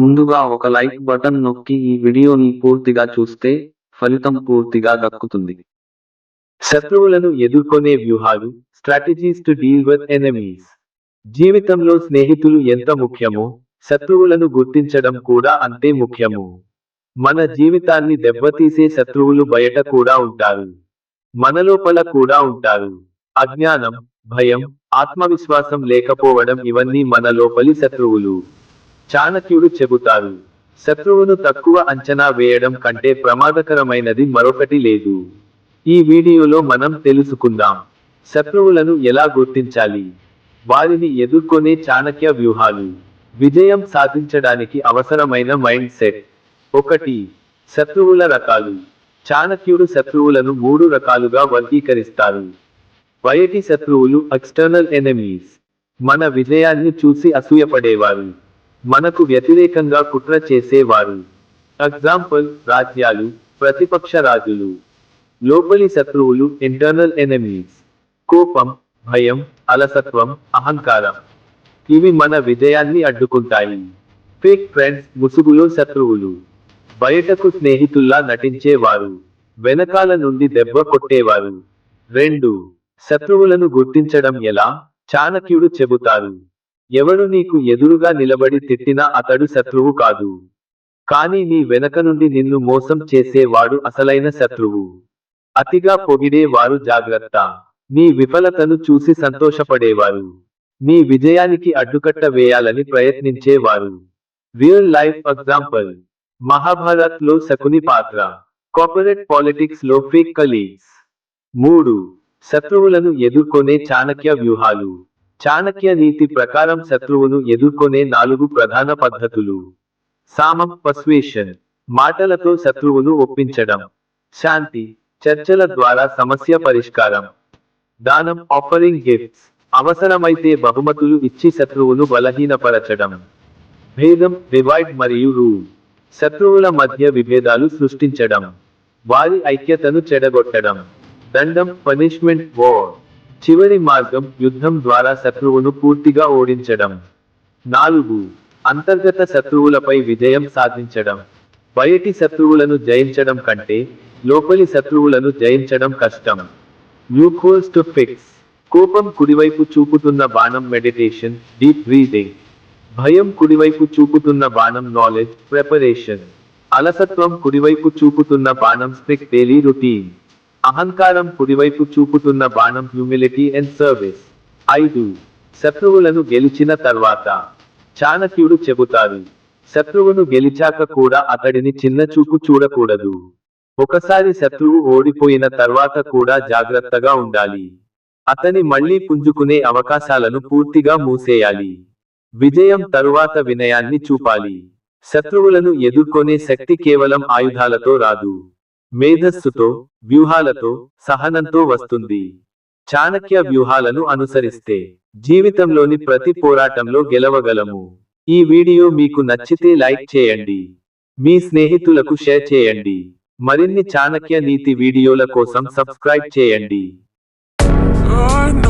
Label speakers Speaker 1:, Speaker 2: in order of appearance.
Speaker 1: ముందుగా ఒక like button నొక్కి ఈ వీడియోని పూర్తిగా చూస్తే ఫలితం పూర్తిగా దక్కుతుంది.
Speaker 2: శత్రువులను ఎదుర్కొనే వ్యూహాలు strategies to deal with enemies జీవితంలో స్నేహితులు ఎంత ముఖ్యమో శత్రువులను గుర్తించడం కూడా అంతే ముఖ్యము. మన జీవితాన్ని దెబ్బతీసే శత్రువులు బయట కూడా ఉంటారు. మన లోపల కూడా ఉంటారు. అజ్ఞానం భయం ఆత్మవిశ్వాసం లేకపోవడం ఇవన్నీ మన లోపలి శత్రువులు. చాణక్యుడు చెబుతారు శత్రువును తక్కువ అంచనా వేయడం కంటే ప్రమాదకరమైనది మరొకటి లేదు. ఈ వీడియోలో మనం తెలుసుకుందాం శత్రువులను ఎలా గుర్తించాలి? వారిని ఎదుర్కొనే చాణక్య వ్యూహాలు. విజయం సాధించడానికి అవసరమైన మైండ్ సెట్ ఒకటి శత్రువుల రకాలు. చాణక్యుడు శత్రువులను మూడు రకాలుగా వర్గీకరిస్తారు. బయటి శత్రువులు ఎక్స్టర్నల్ ఎనిమీస్ మన విజయాన్ని చూసి అసూయపడేవారు. మనకు వ్యతిరేకంగా కుట్ర చేసేవారు. ఎగ్జాంపుల్ రాజ్యాలు ప్రతిపక్ష రాజులు. లోపలి శత్రువులు ఇంటర్నల్ ఎనమీస్ కోపం భయం అలసత్వం అహంకారం. ఇవి మన విజయాన్ని అడ్డుకుంటాయి. ఫేక్ ఫ్రెండ్స్ ముసుగులో శత్రువులు. బయటకు స్నేహితుల్లా నటించేవారు. వెనకాల నుండి దెబ్బ కొట్టేవారు. రెండు శత్రువులను గుర్తించడం ఎలా? చాణక్యుడు చెబుతారు. ఎవడు నీకు ఎదురుగా నిలబడి తిట్టినా అతడు శత్రువు కాదు. కానీ నీ వెనక నుండి నిన్ను మోసం చేసేవాడు అసలైన శత్రువు. అతిగా పొగిడే వారు జాగ్రత్త. నీ విఫలతను చూసి సంతోషపడేవారు. నీ విజయానికి అడ్డుకట్ట వేయాలని ప్రయత్నించేవారు. Real life example. మహాభారత్లో శకుని పాత్ర. కార్పొరేట్ పాలిటిక్స్లో ఫేక్ కలీగ్స్. మూడు. శత్రువులను ఎదుర్కొనే చాణక్య వ్యూహాలు. చాణక్య నీతి ప్రకారం శత్రువును ఎదుర్కొనే నాలుగు ప్రధాన పద్ధతులు. సామం పస్వేషన్ మాటలతో శత్రువును ఒప్పించడం. శాంతి చర్చల ద్వారా సమస్య పరిష్కారం. దానం ఆఫరింగ్ గిఫ్ట్స్ అవసరమైతే బహుమతులు ఇచ్చి శత్రువును బలహీనపరచడం. భేదం డివైడ్ మరియు రూల్ శత్రువుల మధ్య విభేదాలు సృష్టించడం. వారి ఐక్యతను చెడగొట్టడం. దండం పనిష్మెంట్ వార్ చివరి మార్గం యుద్ధం ద్వారా శత్రువును పూర్తిగా ఓడించడం. నాలుగు అంతర్గత శత్రువులపై విజయం సాధించడం. బయటి శత్రువులను జయించడం కంటే లోపలి శత్రువులను జయించడం కష్టం. న్యూకోల్స్ టు ఫిక్స్ కోపం కుడివైపు చూపుతున్న బాణం మెడిటేషన్ డీప్ బ్రీదింగ్ భయం కుడివైపు చూపుతున్న బాణం నాలెడ్జ్ ప్రిపరేషన్ అలసత్వం కుడివైపు చూపుతున్న బాణం స్ట్రిక్ట్ డైలీ రుటీన్ అహంకారం కుడివైపు చూపుతున్న బాణం హ్యూమిలిటీ అండ్ సర్వీస్ ఐదు శత్రువులను గెలిచిన తర్వాత చాణక్యుడు చెబుతారు శత్రువును గెలిచాక కూడా అతడిని చిన్న చూపు చూడకూడదు. ఒకసారి శత్రువు ఓడిపోయిన తర్వాత కూడా జాగ్రత్తగా ఉండాలి. అతని మళ్ళీ పుంజుకునే అవకాశాలను పూర్తిగా మూసేయాలి. విజయం తరువాత వినయాన్ని చూపాలి. శత్రువులను ఎదుర్కొనే శక్తి కేవలం ఆయుధాలతో రాదు. మేధస్సుతో వ్యూహాలతో సహనంతో వస్తుంది. చాణక్య వ్యూహాలను అనుసరిస్తే జీవితంలోని ప్రతి పోరాటంలో గెలవగలము. ఈ వీడియో మీకు నచ్చితే లైక్ చేయండి. మీ స్నేహితులకు షేర్ చేయండి. మరిన్ని చాణక్య నీతి వీడియోల కోసం సబ్స్క్రైబ్ చేయండి.
Speaker 3: Ah,